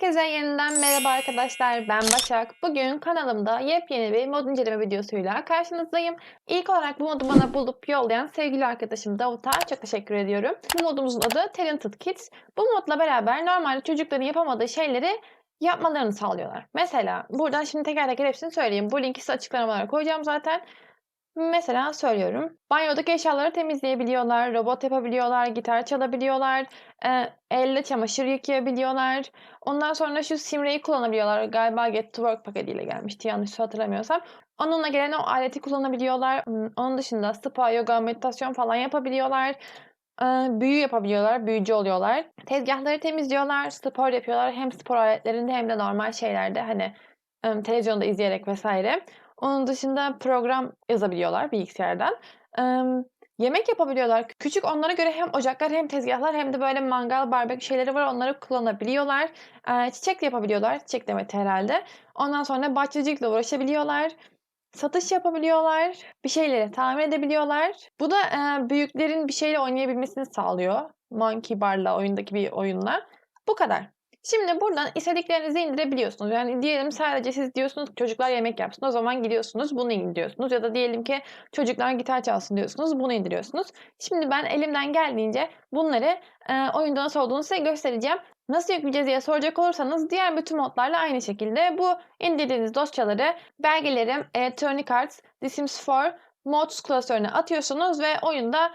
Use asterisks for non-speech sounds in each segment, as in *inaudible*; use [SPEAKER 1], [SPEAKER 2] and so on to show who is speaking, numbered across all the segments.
[SPEAKER 1] Herkese yeniden merhaba arkadaşlar. Ben Başak. Bugün kanalımda yepyeni bir mod inceleme videosuyla karşınızdayım. İlk olarak bu modu bana bulup yollayan sevgili arkadaşım Davut'a çok teşekkür ediyorum. Bu modumuzun adı Talented Kids. Bu modla beraber normalde çocukların yapamadığı şeyleri yapmalarını sağlıyorlar. Mesela buradan şimdi teker teker hepsini söyleyeyim. Bu linki size açıklamalara koyacağım zaten. Mesela söylüyorum. Banyodaki eşyaları temizleyebiliyorlar, robot yapabiliyorlar, gitar çalabiliyorlar, e, elle çamaşır yıkayabiliyorlar. Ondan sonra şu Simre'yi kullanabiliyorlar. Galiba Get to Work paketiyle gelmişti yanlış hatırlamıyorsam. Onunla gelen o aleti kullanabiliyorlar. Hmm, Onun dışında spa, yoga, meditasyon falan yapabiliyorlar. E, büyü yapabiliyorlar, büyücü oluyorlar. Tezgahları temizliyorlar, spor yapıyorlar. Hem spor aletlerinde hem de normal şeylerde hani televizyonda izleyerek vesaire. Onun dışında program yazabiliyorlar bilgisayardan. Eee, yemek yapabiliyorlar. Küçük onlara göre hem ocaklar hem tezgahlar hem de böyle mangal, barbekü şeyleri var. Onları kullanabiliyorlar. Eee, çiçek yapabiliyorlar. Çiçek demet herhalde. Ondan sonra bahçecilikle uğraşabiliyorlar. Satış yapabiliyorlar. Bir şeyleri tamir edebiliyorlar. Bu da eee, büyüklerin bir şeyle oynayabilmesini sağlıyor. Monkey Bar'la oyundaki bir oyunla. Bu kadar. Şimdi buradan istediklerinizi indirebiliyorsunuz. Yani diyelim sadece siz diyorsunuz çocuklar yemek yapsın. O zaman gidiyorsunuz bunu indiriyorsunuz. Ya da diyelim ki çocuklar gitar çalsın diyorsunuz. Bunu indiriyorsunuz. Şimdi ben elimden geldiğince bunları e, oyunda nasıl olduğunu size göstereceğim. Nasıl yükleyeceğiz diye soracak olursanız diğer bütün modlarla aynı şekilde bu indirdiğiniz dosyaları belgelerim, Electronic Arts, The Sims 4 Mods klasörüne atıyorsunuz ve oyunda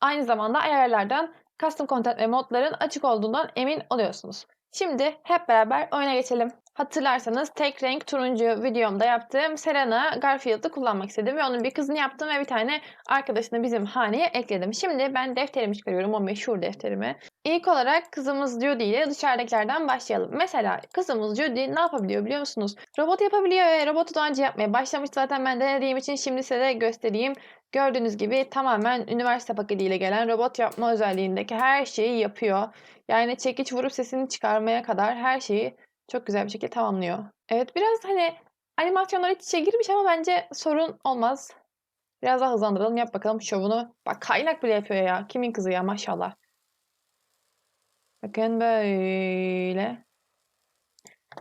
[SPEAKER 1] aynı zamanda ayarlardan custom content ve modların açık olduğundan emin oluyorsunuz. Şimdi hep beraber oyuna geçelim. Hatırlarsanız tek renk turuncu videomda yaptığım Serena Garfield'ı kullanmak istedim ve onun bir kızını yaptım ve bir tane arkadaşını bizim haneye ekledim. Şimdi ben defterimi çıkarıyorum, o meşhur defterimi. İlk olarak kızımız Judy ile dışarıdakilerden başlayalım. Mesela kızımız Judy ne yapabiliyor biliyor musunuz? Robot yapabiliyor ve robotu daha önce yapmaya başlamış. Zaten ben denediğim için şimdi size de göstereyim. Gördüğünüz gibi tamamen üniversite paketiyle gelen robot yapma özelliğindeki her şeyi yapıyor. Yani çekiç vurup sesini çıkarmaya kadar her şeyi çok güzel bir şekilde tamamlıyor. Evet biraz hani animasyonlar iç içe girmiş ama bence sorun olmaz. Biraz daha hızlandıralım. Yap bakalım şovunu. Bak kaynak bile yapıyor ya. Kimin kızı ya maşallah. Bakın böyle.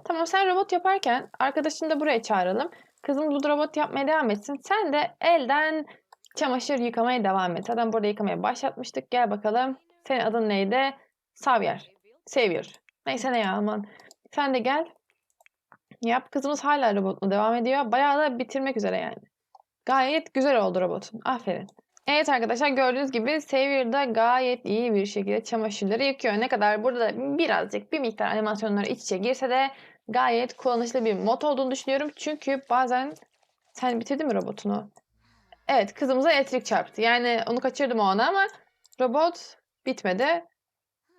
[SPEAKER 1] Tamam sen robot yaparken arkadaşını da buraya çağıralım. Kızım bu robot yapmaya devam etsin. Sen de elden çamaşır yıkamaya devam et. Zaten burada yıkamaya başlatmıştık. Gel bakalım. Senin adın neydi? Xavier. Xavier. Neyse ne ya aman. Sen de gel. Yap. Kızımız hala robotla devam ediyor. Bayağı da bitirmek üzere yani. Gayet güzel oldu robotun. Aferin. Evet arkadaşlar gördüğünüz gibi Xavier da gayet iyi bir şekilde çamaşırları yıkıyor. Ne kadar burada da birazcık bir miktar animasyonlar iç içe girse de gayet kullanışlı bir mod olduğunu düşünüyorum. Çünkü bazen sen bitirdin mi robotunu? Evet kızımıza elektrik çarptı. Yani onu kaçırdım o ana ama robot bitmedi.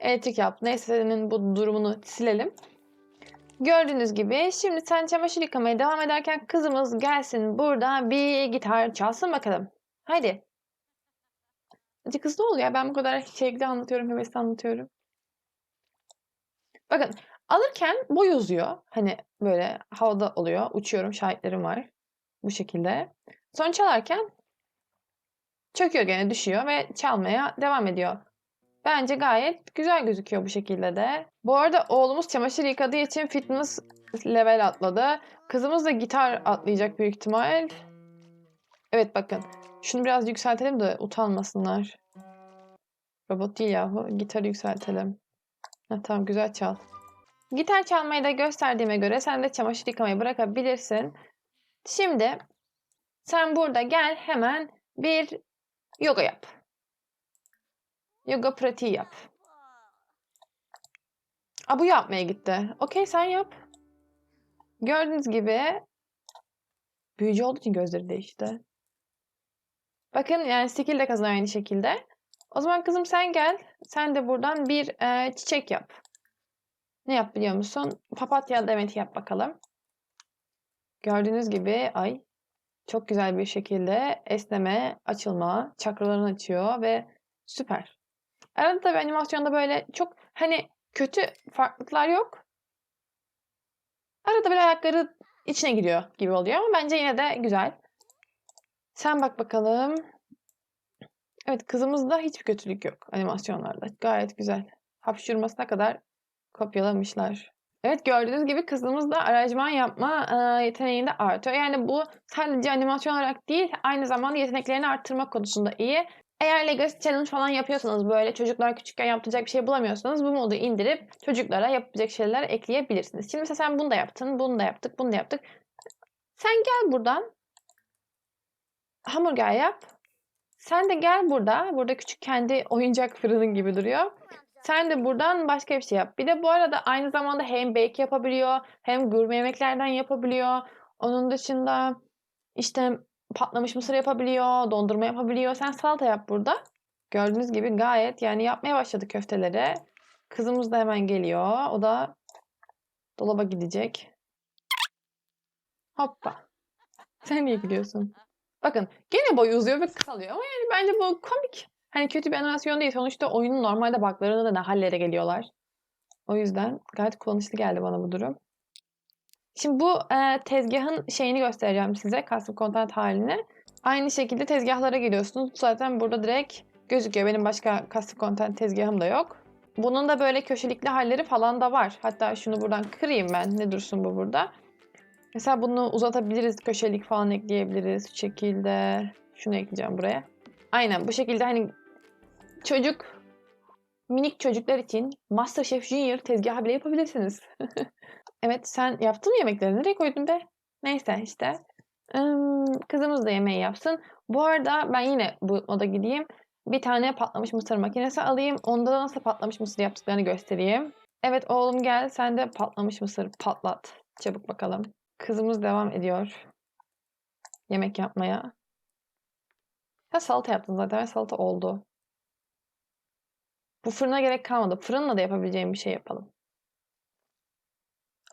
[SPEAKER 1] Elektrik yaptı. Neyse senin bu durumunu silelim. Gördüğünüz gibi şimdi sen çamaşır yıkamaya devam ederken kızımız gelsin burada bir gitar çalsın bakalım. Haydi. Acı kız ne oluyor? Ben bu kadar şekli anlatıyorum, hevesli anlatıyorum. Bakın alırken boy uzuyor. Hani böyle havada oluyor. Uçuyorum şahitlerim var. Bu şekilde. Sonra çalarken çöküyor gene düşüyor ve çalmaya devam ediyor. Bence gayet güzel gözüküyor bu şekilde de. Bu arada oğlumuz çamaşır yıkadığı için fitness level atladı. Kızımız da gitar atlayacak büyük ihtimal. Evet bakın. Şunu biraz yükseltelim de utanmasınlar. Robot değil yahu. Gitarı yükseltelim. Heh, tamam güzel çal. Gitar çalmayı da gösterdiğime göre sen de çamaşır yıkamayı bırakabilirsin. Şimdi sen burada gel hemen bir yoga yap. Yoga pratiği yap. Bu yapmaya gitti. Okey sen yap. Gördüğünüz gibi büyücü olduğu için gözleri değişti. Bakın yani skill de kazanıyor aynı şekilde. O zaman kızım sen gel. Sen de buradan bir e, çiçek yap. Ne yap biliyor musun? Papatya demeti yap bakalım. Gördüğünüz gibi ay çok güzel bir şekilde esneme, açılma, çakralarını açıyor ve süper. Arada tabii animasyonda böyle çok hani kötü farklılıklar yok. Arada böyle ayakları içine giriyor gibi oluyor ama bence yine de güzel. Sen bak bakalım. Evet kızımızda hiçbir kötülük yok animasyonlarda. Gayet güzel. Hapşurmasına kadar kopyalamışlar. Evet gördüğünüz gibi kızımız da aranjman yapma yeteneğinde artıyor. Yani bu sadece animasyon olarak değil aynı zamanda yeteneklerini arttırmak konusunda iyi. Eğer Legacy Challenge falan yapıyorsanız böyle çocuklar küçükken yaptıracak bir şey bulamıyorsanız bu modu indirip çocuklara yapabilecek şeyler ekleyebilirsiniz. Şimdi mesela sen bunu da yaptın, bunu da yaptık, bunu da yaptık. Sen gel buradan hamburger yap. Sen de gel burada. Burada küçük kendi oyuncak fırının gibi duruyor. Sen de buradan başka bir şey yap. Bir de bu arada aynı zamanda hem bake yapabiliyor hem gurme yemeklerden yapabiliyor. Onun dışında işte patlamış mısır yapabiliyor, dondurma yapabiliyor. Sen salata yap burada. Gördüğünüz gibi gayet yani yapmaya başladı köfteleri. Kızımız da hemen geliyor. O da dolaba gidecek. Hoppa. Sen niye gülüyorsun? Bakın gene boyu uzuyor ve kısalıyor ama yani bence bu komik. Hani kötü bir animasyon değil. Sonuçta oyunun normalde buglarında da ne hallere geliyorlar. O yüzden gayet kullanışlı geldi bana bu durum. Şimdi bu e, tezgahın şeyini göstereceğim size. Custom content halini. Aynı şekilde tezgahlara geliyorsunuz. Zaten burada direkt gözüküyor. Benim başka custom content tezgahım da yok. Bunun da böyle köşelikli halleri falan da var. Hatta şunu buradan kırayım ben. Ne dursun bu burada. Mesela bunu uzatabiliriz. Köşelik falan ekleyebiliriz. Şu şekilde. Şunu ekleyeceğim buraya. Aynen bu şekilde hani çocuk minik çocuklar için MasterChef Junior tezgahı bile yapabilirsiniz. *laughs* evet sen yaptın mı yemekleri? Nereye koydun be? Neyse işte. Im, Kızımız da yemeği yapsın. Bu arada ben yine bu moda gideyim. Bir tane patlamış mısır makinesi alayım. Onda da nasıl patlamış mısır yaptıklarını göstereyim. Evet oğlum gel sen de patlamış mısır patlat. Çabuk bakalım. Kızımız devam ediyor. Yemek yapmaya. Sen salata yaptın zaten ve salata oldu. Bu fırına gerek kalmadı. Fırınla da yapabileceğim bir şey yapalım.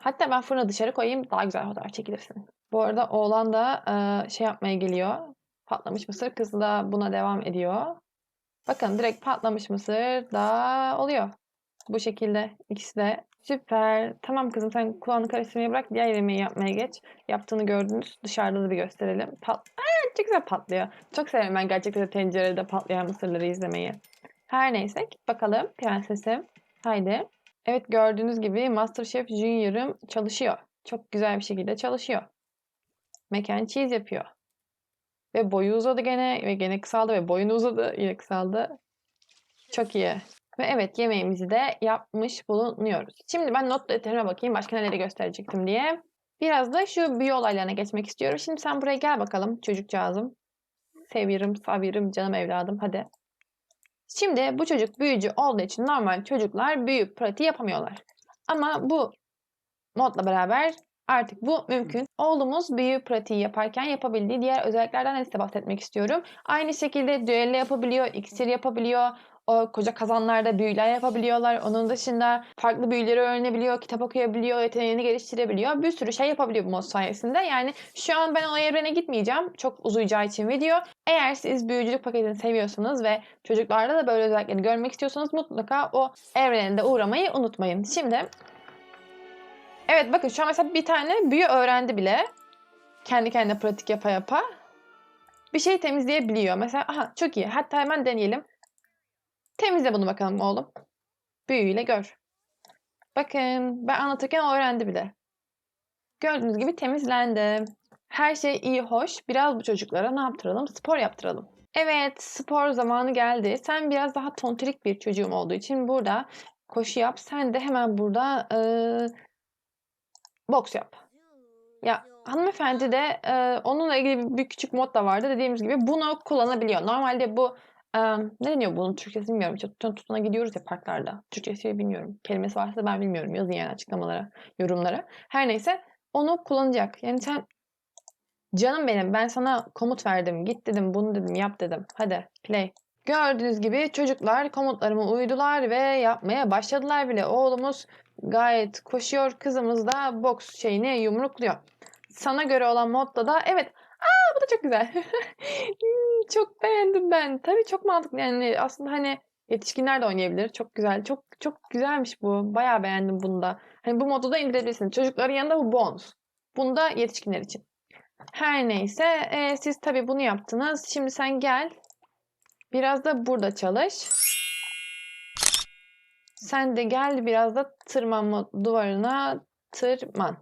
[SPEAKER 1] Hatta ben fırını dışarı koyayım daha güzel fotoğraf çekilirsin. Bu arada oğlan da e, şey yapmaya geliyor. Patlamış mısır. Kız da buna devam ediyor. Bakın direkt patlamış mısır da oluyor. Bu şekilde ikisi de süper. Tamam kızım sen kulağını karıştırmayı bırak. Diğer yemeği yapmaya geç. Yaptığını gördünüz. Dışarıda da bir gösterelim. Pat Aa, çok güzel patlıyor. Çok severim ben gerçekten de tencerede patlayan mısırları izlemeyi. Her neyse bakalım prensesim. Haydi. Evet gördüğünüz gibi MasterChef Junior'ım çalışıyor. Çok güzel bir şekilde çalışıyor. Mac and cheese yapıyor. Ve boyu uzadı gene ve gene kısaldı ve boyunu uzadı yine kısaldı. Çok iyi. Ve evet yemeğimizi de yapmış bulunuyoruz. Şimdi ben not defterime bakayım başka neleri gösterecektim diye. Biraz da şu büyü olaylarına geçmek istiyorum. Şimdi sen buraya gel bakalım çocukcağızım. Seviyorum, savirim, canım evladım hadi. Şimdi bu çocuk büyücü olduğu için normal çocuklar büyü pratiği yapamıyorlar. Ama bu modla beraber artık bu mümkün. Oğlumuz büyü pratiği yaparken yapabildiği diğer özelliklerden de size bahsetmek istiyorum. Aynı şekilde düello yapabiliyor, iksir yapabiliyor, o koca kazanlarda büyüler yapabiliyorlar. Onun dışında farklı büyüleri öğrenebiliyor, kitap okuyabiliyor, yeteneğini geliştirebiliyor. Bir sürü şey yapabiliyor bu mod sayesinde. Yani şu an ben o evrene gitmeyeceğim. Çok uzayacağı için video. Eğer siz büyücülük paketini seviyorsanız ve çocuklarda da böyle özellikleri görmek istiyorsanız mutlaka o evrene de uğramayı unutmayın. Şimdi Evet bakın şu an mesela bir tane büyü öğrendi bile. Kendi kendine pratik yapa yapa. Bir şey temizleyebiliyor. Mesela aha çok iyi. Hatta hemen deneyelim. Temizle bunu bakalım oğlum. Büyüyle gör. Bakın ben anlatırken öğrendi bile. Gördüğünüz gibi temizlendi. Her şey iyi hoş. Biraz bu çocuklara ne yaptıralım? Spor yaptıralım. Evet spor zamanı geldi. Sen biraz daha tontilik bir çocuğum olduğu için burada koşu yap. Sen de hemen burada e, boks yap. Ya hanımefendi de e, onunla ilgili bir küçük mod da vardı. Dediğimiz gibi bunu kullanabiliyor. Normalde bu e, ne deniyor bunun Türkçesi bilmiyorum. İşte tutuna gidiyoruz ya parklarda. Türkçesi bilmiyorum. Kelimesi varsa ben bilmiyorum. Yazın yani açıklamalara, yorumlara. Her neyse onu kullanacak. Yani sen canım benim ben sana komut verdim. Git dedim bunu dedim yap dedim. Hadi play. Gördüğünüz gibi çocuklar komutlarıma uydular ve yapmaya başladılar bile. Oğlumuz gayet koşuyor. Kızımız da boks şeyini yumrukluyor. Sana göre olan modda da evet bu da çok güzel. *laughs* Hmm, çok beğendim ben. Tabii çok mantıklı yani aslında hani yetişkinler de oynayabilir. Çok güzel. Çok çok güzelmiş bu. Bayağı beğendim bunu da. Hani bu modu da indirebilirsiniz. Çocukların yanında bu bonus. Bunu da yetişkinler için. Her neyse e, siz tabii bunu yaptınız. Şimdi sen gel. Biraz da burada çalış. Sen de gel biraz da tırmanma duvarına tırman.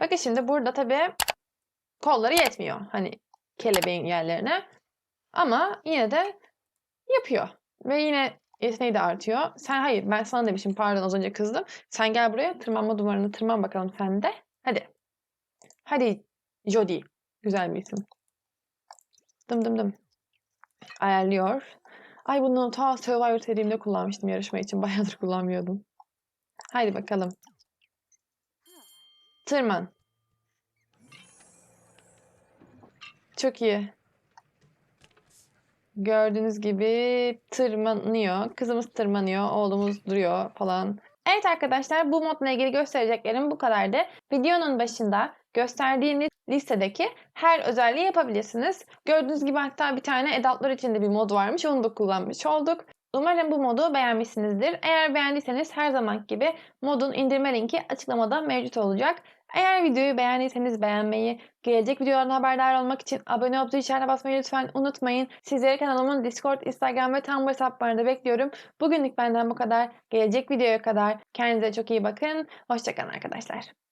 [SPEAKER 1] Bakın şimdi burada tabii kolları yetmiyor. Hani kelebeğin yerlerine. Ama yine de yapıyor. Ve yine yeteneği de artıyor. Sen hayır ben sana demişim pardon az önce kızdım. Sen gel buraya tırmanma duvarına tırman bakalım sen de. Hadi. Hadi Jody. Güzel bir isim. Dım dım dım. Ayarlıyor. Ay bunu ta Survivor serimde kullanmıştım yarışma için. *laughs* Bayağıdır kullanmıyordum. Haydi bakalım. Tırman. Çok iyi. Gördüğünüz gibi tırmanıyor. Kızımız tırmanıyor. Oğlumuz duruyor falan. Evet arkadaşlar bu modla ilgili göstereceklerim bu kadardı. Videonun başında gösterdiğim listedeki her özelliği yapabilirsiniz. Gördüğünüz gibi hatta bir tane adultlar için de bir mod varmış. Onu da kullanmış olduk. Umarım bu modu beğenmişsinizdir. Eğer beğendiyseniz her zaman gibi modun indirme linki açıklamada mevcut olacak. Eğer videoyu beğendiyseniz beğenmeyi, gelecek videolardan haberdar olmak için abone olup zil basmayı lütfen unutmayın. Sizleri kanalımın Discord, Instagram ve Tumblr hesaplarında bekliyorum. Bugünlük benden bu kadar. Gelecek videoya kadar kendinize çok iyi bakın. Hoşçakalın arkadaşlar.